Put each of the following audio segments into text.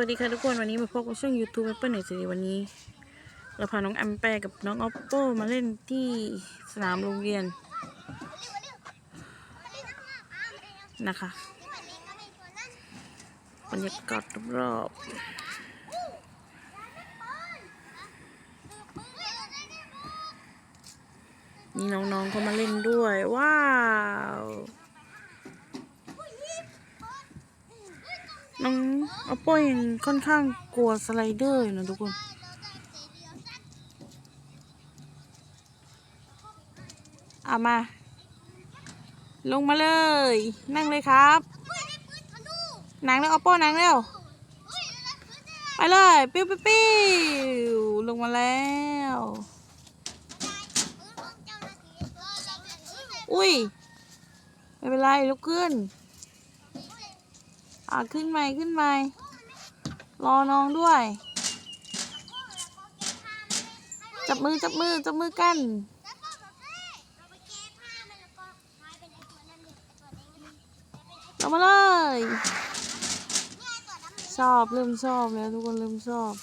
วัสดีค่ะทุกคนวันนี้มาพบกับช่อง YouTube Apple หน่อยสิวันนี้ เราพาน้องแอมแปร์กับน้อง Oppo มาเล่นที่สนามโรงเรียนนะคะบรรยากาศรอบๆนี่น้องๆเขามาเล่นด้วย ว้าว น้อง Oppo ยังค่อนข้างกลัวสไลเดอร์อยู่นะทุกคนเอามา ลงมาเลย นั่งเลยครับนังเร็ว Oppo หนังเร็วไปเลย ปิ้วปิ้วปิ้วลงมาแล้วอุ้ยไม่เป็นไรลุกขึ้น อ่าขึ้นใหมขึ้นใหมรอน้องด้วย จับมือจับมือจับมือกันลงมาเลย ชอบเริ่มชอบแล้วทุกคนเริ่มชอบ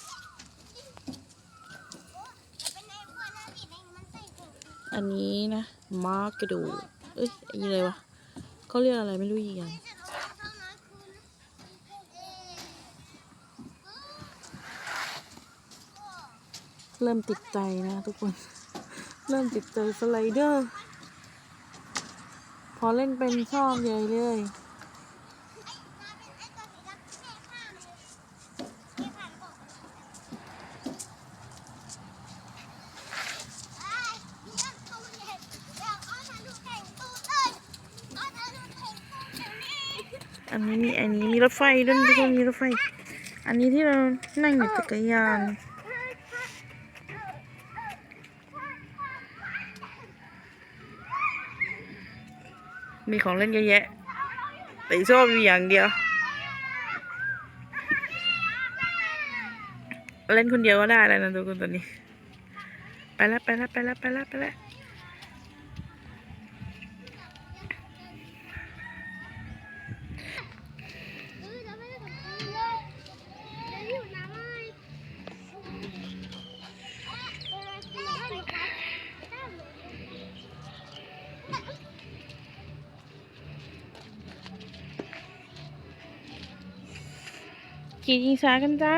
อันนี้นะมาร์กระดูกเอ้ยอันนี้อะไรวะเขาเรียกอะไรไม่รู้อีกอย่าง เริ่มติดใจนะทุกคน เริ่มติดใจสไลเดอร์ พอเล่นเป็นชอบใหญ่เลยอันนี้มีอันนี้มีรถไฟด้วยทุกคนมีรถไฟ อันนี้ที่เรานั่งอยู่จักรยาน มีของเล่นเยอะแยะ แต่ชอบอยู่อย่างเดียว เล่นคนเดียวก็ได้แล้วนะทุกคนตอนนี้ ไปแล้วไปแล้วไปแล้วไปแล้วไปแล้ว กี่ยิงซากันจ้า